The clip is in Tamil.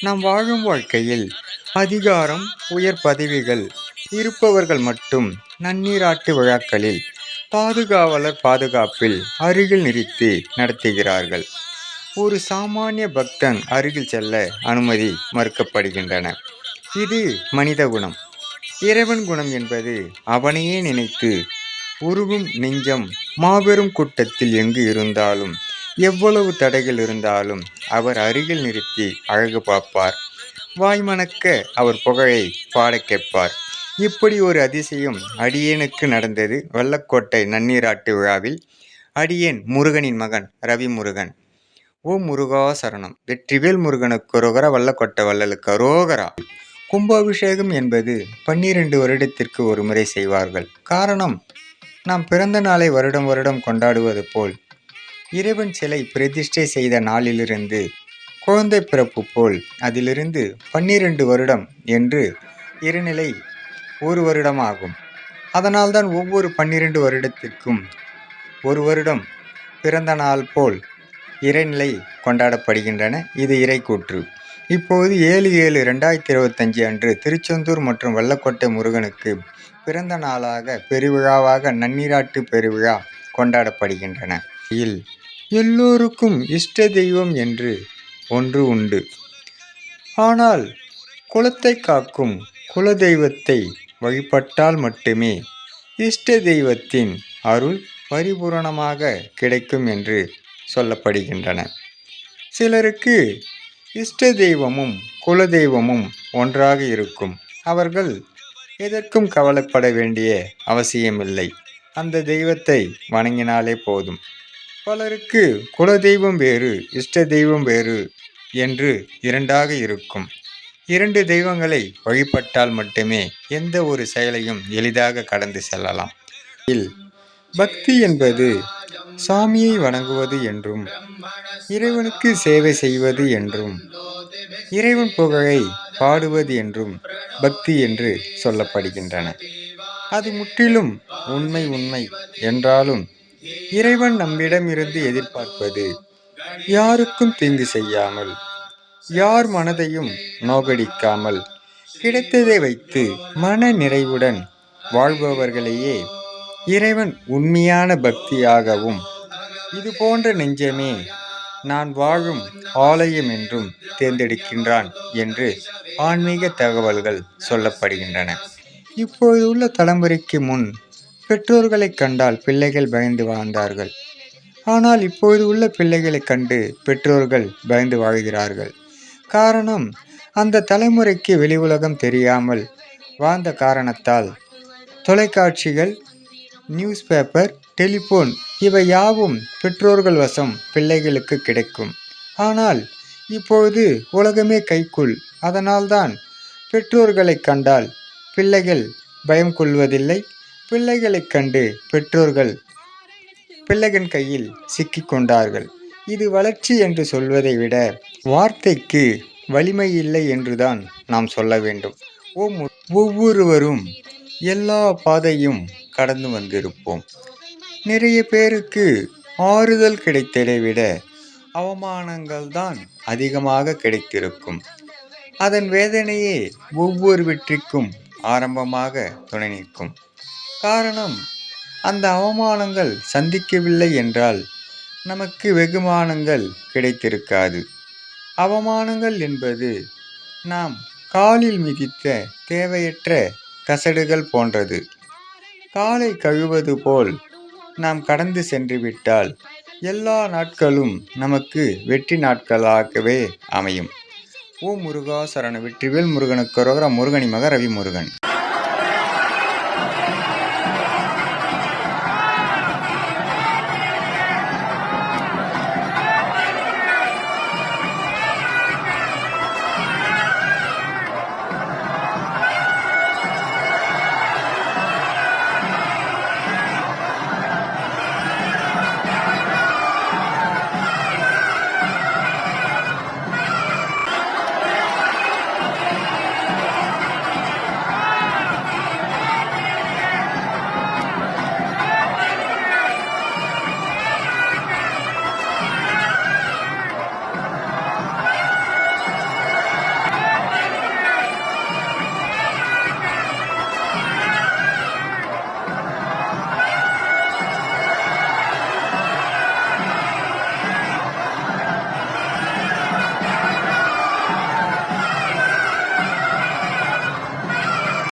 நாம் வாழும் வாழ்க்கையில் அதிகாரம் உயர் பதவிகள் இருப்பவர்கள் மட்டும் நன்னீராட்டு விழாக்களில் பாதுகாவலர் பாதுகாப்பில் அருகில் நிறுத்தி நடத்துகிறார்கள். ஒரு சாமானிய பக்தன் அருகில் செல்ல அனுமதி மறுக்கப்படுகின்றன. இது மனித குணம். இறைவன் குணம் என்பது அவனையே நினைத்து உருகும் நெஞ்சம் மாபெரும் கூட்டத்தில் எங்கு இருந்தாலும் எவ்வளவு தடைகள் இருந்தாலும் அவர் அருகில் நிறுத்தி அழகு பார்ப்பார். வாய்மணக்க அவர் புகழை பாட கேட்பார். இப்படி ஒரு அதிசயம் அடியேனுக்கு நடந்தது வெள்ளக்கோட்டை நன்னீராட்டு விழாவில். அடியேன் முருகனின் மகன் ரவி முருகன் ஓ முருகா சரணம். வெற்றிவேல் முருகனுக்கு ரோகர வல்லக்கோட்டை வள்ளலுக்கு ரோகரா. கும்பாபிஷேகம் என்பது பன்னிரண்டு வருடத்திற்கு ஒரு முறை செய்வார்கள். காரணம் நாம் பிறந்த நாளை வருடம் வருடம் கொண்டாடுவது போல் இறைவன் சிலை பிரதிஷ்டை செய்த நாளிலிருந்து குழந்தை பிறப்பு போல் அதிலிருந்து பன்னிரண்டு வருடம் என்று இருநிலை ஒரு வருடமாகும். அதனால்தான் ஒவ்வொரு பன்னிரண்டு வருடத்திற்கும் ஒரு வருடம் பிறந்த நாள் போல் இறைநிலை கொண்டாடப்படுகின்றன. இது இறைக்கூற்று. இப்போது ஏழு ஏழு ரெண்டாயிரத்தி இருபத்தஞ்சு அன்று திருச்செந்தூர் மற்றும் வெள்ளக்கோட்டை முருகனுக்கு பிறந்த நாளாக பெருவிழாவாக நன்னீராட்டு பெருவிழா கொண்டாடப்படுகின்றன. இல் எல்லோருக்கும் இஷ்ட தெய்வம் என்று ஒன்று உண்டு. ஆனால் குலத்தை காக்கும் குல தெய்வத்தை வழிபட்டால் மட்டுமே இஷ்ட தெய்வத்தின் அருள் பரிபூரணமாக கிடைக்கும் என்று சொல்லப்படுகின்றன. சிலருக்கு இஷ்ட தெய்வமும் குல தெய்வமும் ஒன்றாக இருக்கும். அவர்கள் எதற்கும் கவலைப்பட வேண்டிய அவசியமில்லை. அந்த தெய்வத்தை வணங்கினாலே போதும். பலருக்கு குல தெய்வம் வேறு இஷ்ட தெய்வம் வேறு என்று இரண்டாக இருக்கும். இரண்டு தெய்வங்களை வழிபட்டால் மட்டுமே எந்த ஒரு செயலையும் எளிதாக கடந்து செல்லலாம். இல் பக்தி என்பது சாமியை வணங்குவது என்றும் இறைவனுக்கு சேவை செய்வது என்றும் இறைவன் புகழை பாடுவது என்றும் பக்தி என்று சொல்லப்படுகின்றன. அது முற்றிலும் உண்மை உண்மை என்றாலும் இறைவன் நம்மிடமிருந்து எதிர்பார்ப்பது யாருக்கும் தீங்கு செய்யாமல் யார் மனதையும் நோகடிக்காமல் கிடைத்ததை வைத்து மன நிறைவுடன் வாழ்பவர்களையே இறைவன் உண்மையான பக்தியாகவும் இது போன்ற நெஞ்சமே நான் வாழும் ஆலயம் என்றும் தேர்ந்தெடுக்கின்றான் என்று ஆன்மீக தகவல்கள் சொல்லப்படுகின்றன. இப்போது உள்ள தலைமுறைக்கு முன் பெற்றோர்களை கண்டால் பிள்ளைகள் பயந்து வாழ்ந்தார்கள். ஆனால் இப்போது உள்ள பிள்ளைகளை கண்டு பெற்றோர்கள் பயந்து வாழ்கிறார்கள். காரணம் அந்த தலைமுறைக்கு வெளி உலகம் தெரியாமல் வாழ்ந்த காரணத்தால் தொலைக்காட்சிகள் நியூஸ் பேப்பர் டெலிஃபோன் இவை யாவும் பெற்றோர்கள் வசம் பிள்ளைகளுக்கு கிடைக்கும். ஆனால் இப்பொழுது உலகமே கைக்குள். அதனால்தான் பெற்றோர்களை கண்டால் பிள்ளைகள் பயம் கொள்வதில்லை பிள்ளைகளைக் கண்டு பெற்றோர்கள் பிள்ளைகள் கையில் சிக்கிக்கொண்டார்கள் இது வளர்ச்சி என்று சொல்வதை விட வார்த்தைக்கு வலிமை இல்லை என்றுதான் நாம் சொல்ல வேண்டும். ஒவ்வொருவரும் எல்லா பாதையும் கடந்து வந்திருப்போம். நிறைய பேருக்கு ஆறுதல் கிடைத்ததை விட அவமானங்கள் தான் அதிகமாக கிடைத்திருக்கும். அதன் வேதனையே ஒவ்வொரு வெற்றிக்கும் ஆரம்பமாக துணை நிற்கும். காரணம் அந்த அவமானங்கள் சந்திக்கவில்லை என்றால் நமக்கு வெகுமானங்கள் கிடைத்திருக்காது. அவமானங்கள் என்பது நாம் காலில் மிதித்த தேவையற்ற கசடுகள் போன்றது. காலை கழுவது போல் நாம் கடந்து சென்று விட்டால் எல்லா நாட்களும் நமக்கு வெற்றி நாட்களாகவே அமையும். ஓ முருகா சரண வெற்றிவேல் முருகனுக்கு ரோகரா முருகனி மக ரவி முருகன்